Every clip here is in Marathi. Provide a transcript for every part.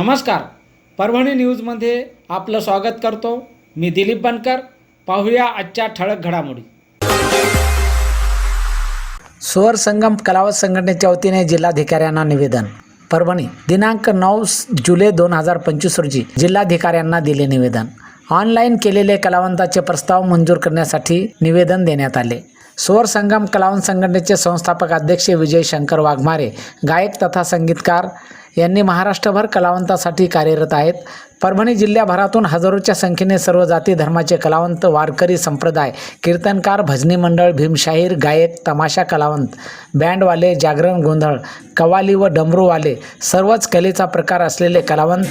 नमस्कार. परभणी न्यूजमध्ये आपलं स्वागत करतो. मी दिलीप बनकर. पाहूया आजच्या ठळक घडामोडी. स्वर संगम कलावत संघटनेच्या वतीने जिल्हाधिकाऱ्यांना निवेदन. परभणी दिनांक नऊ जुलै दोन हजार पंचवीस रोजी जिल्हाधिकाऱ्यांना दिले निवेदन. ऑनलाईन केलेले कलावंताचे प्रस्ताव मंजूर करण्यासाठी निवेदन देण्यात आले. स्वर संगम कलावंत संघटनेचे संस्थापक अध्यक्ष विजय शंकर वाघमारे गायक तथा संगीतकार यांनी महाराष्ट्रभर कलावंतासाठी कार्यरत आहेत. परभणी जिल्ह्याभरातून हजारोच्या संख्येने सर्व जाती धर्माचे कलावंत वारकरी संप्रदाय कीर्तनकार भजनी मंडळ भीमशाहीर गायक तमाशा कलावंत बँडवाले जागरण गोंधळ कवाली व डमरूवाले सर्वच कलेचा प्रकार असलेले कलावंत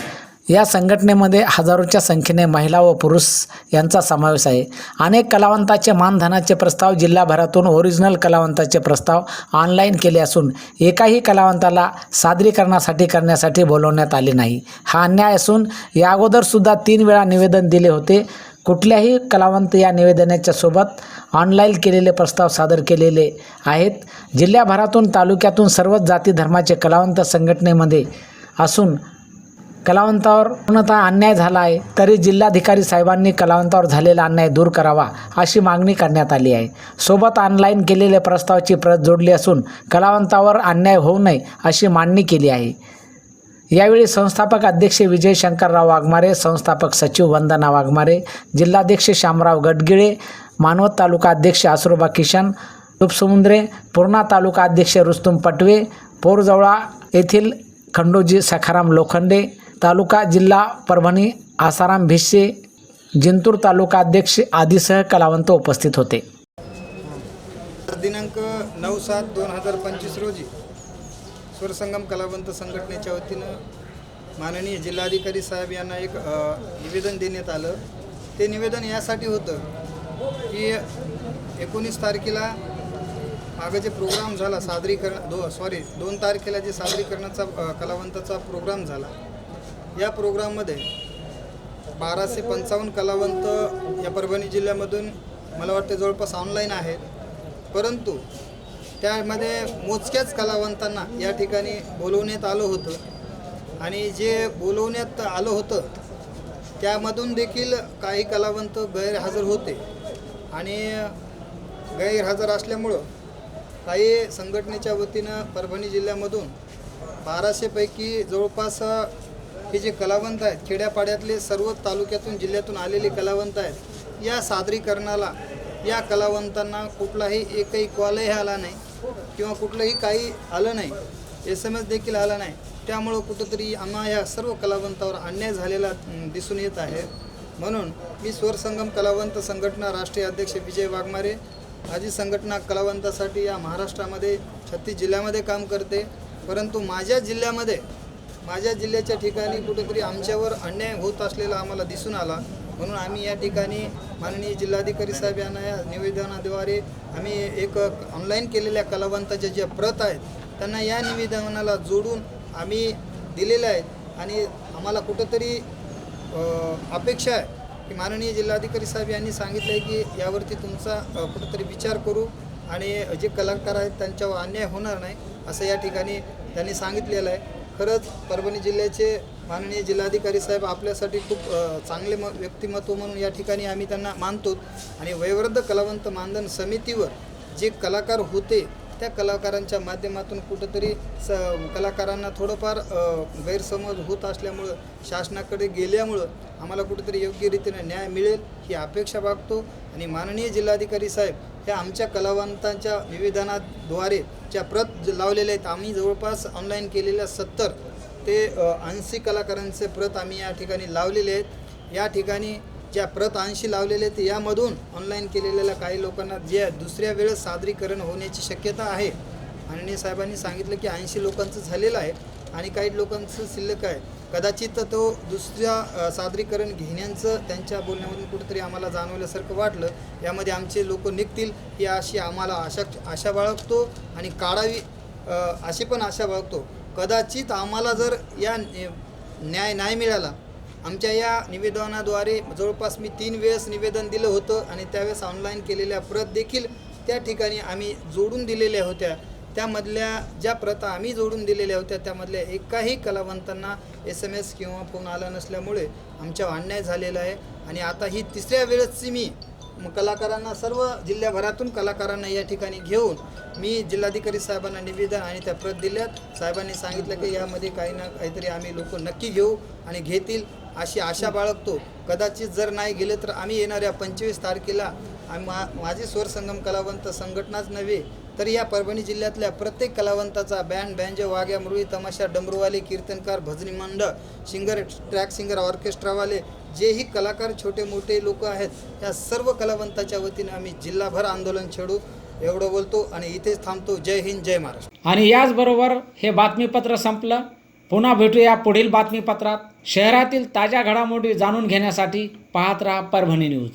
या संघटनेमध्ये हजारोच्या संख्येने महिला व पुरुष यांचा समावेश आहे. अनेक कलावंताचे मानधनाचे प्रस्ताव जिल्हाभरातून ओरिजिनल कलावंताचे प्रस्ताव ऑनलाईन केले असून एकाही कलावंताला सादरीकरणासाठी करण्यासाठी बोलवण्यात आले नाही. हा अन्याय असून या अगोदरसुद्धा तीन वेळा निवेदन दिले होते. कुठल्याही कलावंत या निवेदनाच्या सोबत ऑनलाईन केलेले प्रस्ताव सादर केलेले आहेत. जिल्ह्याभरातून तालुक्यातून सर्वच जाती धर्माचे कलावंत संघटनेमध्ये असून कलावंतावर पूर्णतः अन्याय झाला आहे तरी जिल्हाधिकारी साहेबांनी कलावंतावर झालेला अन्याय दूर करावा अशी मागणी करण्यात आली आहे. सोबत ऑनलाईन केलेल्या प्रस्तावाची प्रत जोडली असून कलावंतावर अन्याय होऊ नये अशी मांडणी केली आहे. यावेळी संस्थापक अध्यक्ष विजय शंकरराव वाघमारे संस्थापक सचिव वंदना वाघमारे जिल्हाध्यक्ष श्यामराव गडगिळे मानवत तालुका अध्यक्ष आसुरबा किशन उपसमुद्रे पूर्णा तालुका अध्यक्ष रुस्तुम पटवे पोरजवळा येथील खंडोजी सखाराम लोखंडे तालुका जिल्हा परभणी आसाराम भिस्से जिंतूर तालुका अध्यक्ष आदीसह कलावंत उपस्थित होते. दिनांक नऊ सात दोन हजार पंचवीस रोजी स्वरसंगम कलावंत संघटनेच्या वतीनं माननीय जिल्हाधिकारी साहेब यांना एक निवेदन देण्यात आलं. ते निवेदन यासाठी होतं की एकोणीस तारखेला मागं जे प्रोग्राम झाला सादरीकरण दो सॉरी दोन तारखेला जे सादरीकरणाचा कलावंताचा प्रोग्राम झाला या प्रोग्राममध्ये बाराशे पंचावन्न कलावंत या परभणी जिल्ह्यामधून मला वाटतं जवळपास ऑनलाईन आहेत. परंतु त्यामध्ये मोजक्याच कलावंतांना या ठिकाणी बोलवण्यात आलं होतं. आणि जे बोलवण्यात आलं होतं त्यामधून देखील काही कलावंत गैरहजर होते. आणि गैरहजर असल्यामुळं काही संघटनेच्या वतीनं परभणी जिल्ह्यामधून बाराशेपैकी जवळपास हे जे कलावंत आहेत खेड्यापाड्यातले सर्व तालुक्यातून जिल्ह्यातून आलेले कलावंत आहेत या सादरीकरणाला या कलावंतांना कुठलाही एकही कॉलही आला नाही किंवा कुठलंही काही आलं नाही एस एम एस देखील आला नाही. त्यामुळं कुठंतरी आम्हा या सर्व कलावंतावर अन्याय झालेला दिसून येत आहे. म्हणून मी स्वरसंगम कलावंत संघटना राष्ट्रीय अध्यक्ष विजय वाघमारे माझी संघटना कलावंतासाठी या महाराष्ट्रामध्ये छत्तीस जिल्ह्यामध्ये काम करते. परंतु माझ्या जिल्ह्यामध्ये माझ्या जिल्ह्याच्या ठिकाणी कुठेतरी आमच्यावर अन्याय होत असलेला आम्हाला दिसून आला. म्हणून आम्ही या ठिकाणी माननीय जिल्हाधिकारी साहेब यांना या निवेदनाद्वारे आम्ही एक ऑनलाईन केलेल्या कलावंताच्या ज्या प्रत आहेत त्यांना या निवेदनाला जोडून आम्ही दिलेल्या आहेत. आणि आम्हाला कुठंतरी अपेक्षा आहे की माननीय जिल्हाधिकारी साहेब यांनी सांगितलं आहे की यावरती तुमचा कुठंतरी विचार करू आणि जे कलाकार आहेत त्यांच्यावर अन्याय होणार नाही असं या ठिकाणी त्यांनी सांगितलेलं आहे. खरंच परभणी जिल्ह्याचे माननीय जिल्हाधिकारी साहेब आपल्यासाठी खूप चांगले म व्यक्तिमत्व म्हणून या ठिकाणी आम्ही त्यांना मानतो. आणि वयोवृद्ध कलावंत मानधन समितीवर जे कलाकार होते त्या कलाकारांच्या माध्यमातून कुठंतरी स कलाकारांना थोडंफार गैरसमज होत असल्यामुळं शासनाकडे गेल्यामुळं आम्हाला कुठंतरी योग्यरीतीनं न्याय मिळेल ही अपेक्षा बागतो आणि माननीय जिल्हाधिकारी साहेब ह्या आमच्या कलावंतांच्या निवेदनाद्वारे ज्या प्रत ज- लावलेल्या आहेत आम्ही जवळपास ऑनलाईन केलेल्या सत्तर ते ऐंशी कलाकारांचे प्रत आम्ही या ठिकाणी लावलेले आहेत. या ठिकाणी ज्या प्रत ऐंशी लावलेले आहेत यामधून ऑनलाईन केलेल्या काही लोकांना जे दुसऱ्या वेळेस सादरीकरण होण्याची शक्यता आहे. माननीय साहेबांनी सांगितलं की ऐंशी लोकांचं झालेलं आहे. आणि काही लोकांचं शिल्लक आहे. कदाचित तो दुसऱ्या सादरीकरण घेण्याचं त्यांच्या बोलण्यामधून कुठेतरी आम्हाला जाणवल्यासारखं वाटलं. यामध्ये आमचे लोक निघतील ही अशी आम्हाला आशा आशा बाळगतो आणि काढावी अशी पण आशा बाळगतो. कदाचित आम्हाला जर या न्याय नाही मिळाला. आमच्या या निवेदनाद्वारे जवळपास मी तीन वेळेस निवेदन दिलं होतं आणि त्यावेळेस ऑनलाईन केलेल्या प्रत देखील त्या ठिकाणी आम्ही जोडून दिलेल्या होत्या. त्यामधल्या ज्या प्रथा आम्ही जोडून दिलेल्या होत्या त्यामधल्या एकाही कलावंतांना एस एम एस किंवा फोन आला नसल्यामुळे आमच्यावर अन्याय झालेला आहे. आणि आता ही तिसऱ्या वेळेसची मी कलाकारांना सर्व जिल्ह्याभरातून कलाकारांना या ठिकाणी घेऊन मी जिल्हाधिकारी साहेबांना निवेदन आणि त्या प्रत दिल्यात. साहेबांनी सांगितलं की यामध्ये काही ना काहीतरी आम्ही लोक नक्की घेऊ आणि घेतील अशी आशा बाळगतो. कदाचित जर नाही गेले तर आम्ही येणाऱ्या पंचवीस तारखेला आम्ही मा माझी स्वरसंगम कलावंत संघटनाच नव्हे तर या परभणी जिल्ह्यातल्या प्रत्येक कलावंताचा बँड बँजे वाघ्या मुरळी तमाशा डमरूवाले कीर्तनकार भजनी मंडळ सिंगर ट्रॅक सिंगर ऑर्केस्ट्रावाले जेही कलाकार छोटे मोठे लोक आहेत या सर्व कलावंताच्या वतीने आम्ही जिल्हाभर आंदोलन छेडू एवढं बोलतो आणि इथेच थांबतो. जय हिंद जय महाराष्ट्र. आणि याचबरोबर हे बातमीपत्र संपलं. पुन्हा भेटूया पुढील बातमीपत्रात. शहरातील ताज्या घडामोडी जाणून घेण्यासाठी पाहत राहा परभणी न्यूज.